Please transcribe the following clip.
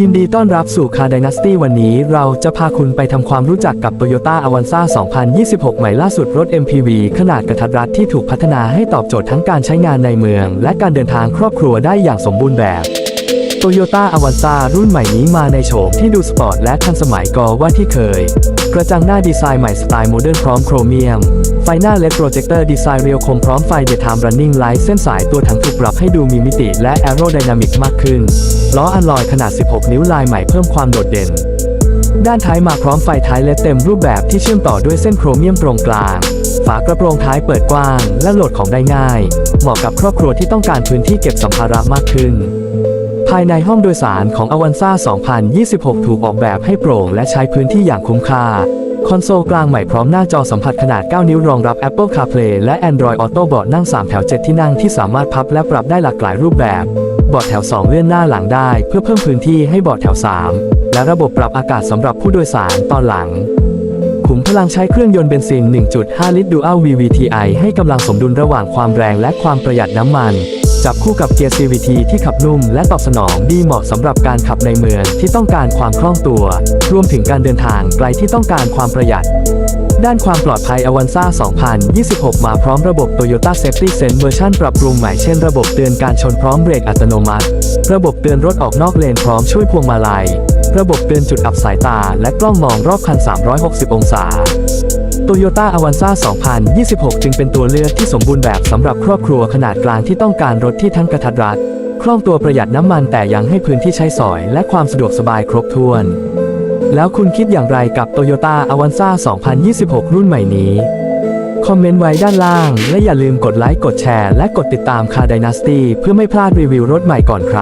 ยินดีต้อนรับสู่คาร์ดินาสตี้วันนี้เราจะพาคุณไปทำความรู้จักกับ Toyota Avanza 2026 ใหม่ล่าสุดรถ MPV ขนาดกระทัดรัดที่ถูกพัฒนาให้ตอบโจทย์ทั้งการใช้งานในเมือง และการเดินทางครอบครัวได้อย่างสมบูรณ์แบบ Toyota Avanza รุ่นใหม่นี้มาในโฉมที่ดูสปอร์ตและทันสมัยกว่าที่เคย กระจังหน้าดีไซน์ใหม่สไตล์โมเดิร์นพร้อมโครเมียม ไฟหน้าเล d โปรเจคเตอร์ดีไซน์เรียวคมพร้อมไฟเด y t ไทม์รันนิ่งไลท์เส้นสายตัวถังถูกปรับให้ดูมีมิติและแอโรไดนามิกมากขึ้น ล้ออัลลอยขนาด 16 นิ้วลายใหม่เพิ่มความโดดเด่น ด้านท้ายมาพร้อมไฟท้ายเลดเต็มรูปแบบที่เชื่อมต่อด้วยเส้นโครเมียมตรงกลาง ฝากระโปรงท้ายเปิดกว้าง และโหลดของได้ง่าย เหมาะกับครอบครัวที่ต้องการพื้นที่เก็บสัมภาระมากขึ้น ภายในห้องโดยสารของ Avanza 2026 ถูกออกแบบให้โปร่งและใช้พื้นที่อย่างคุ้มค่า คอนโซลกลางใหม่พร้อมหน้าจอสัมผัสขนาด 9 นิ้วรองรับ Apple CarPlay และ Android Auto เบาะนั่ง 3 แถว 7 ที่นั่งที่สามารถพับและปรับได้หลากหลายรูปแบบเบาะแถว 2 เลื่อนหน้าหลังได้ เพื่อเพิ่มพื้นที่ให้เบาะแถว 3 และระบบปรับอากาศสำหรับผู้โดยสารตอนหลังขุมพลังใช้เครื่องยนต์เบนซิน 1.5 ลิตร Dual VVTi ให้กำลังสมดุลระหว่างความแรงและความประหยัดน้ำมัน จับคู่กับเกียร์ CVT ที่ขับนุ่มและตอบสนองดีเหมาะสำหรับการขับในเมืองที่ต้องการความคล่องตัว รวมถึงการเดินทางไกลที่ต้องการความประหยัด ด้านความปลอดภัย Avanza 2026 มาพร้อมระบบ Toyota Safety Sense เวอร์ชันปรับปรุงใหม่เช่นระบบเตือนการชนพร้อมเบรกอัตโนมัติ ระบบเตือนรถออกนอกเลนพร้อมช่วยพวงมาลัย ระบบเตือนจุดอับสายตา และกล้องมองรอบคัน 360 องศา Toyota Avanza 2026 จึงเป็นตัวเลือกที่สมบูรณ์แบบสำหรับครอบครัวขนาดกลางที่ต้องการรถที่ทั้งกระทัดรัด คล่องตัวประหยัดน้ำมันแต่ยังให้พื้นที่ใช้สอย และความสะดวกสบายครบถ้วน แล้วคุณคิดอย่างไรกับ Toyota Avanza 2026 รุ่นใหม่นี้ คอมเมนต์ไว้ด้านล่าง และอย่าลืมกดไลค์กดแชร์ และกดติดตามคา r d ดนาสตี้เพื่อไม่พลาดรีวิวรถใหม่ก่อนใคร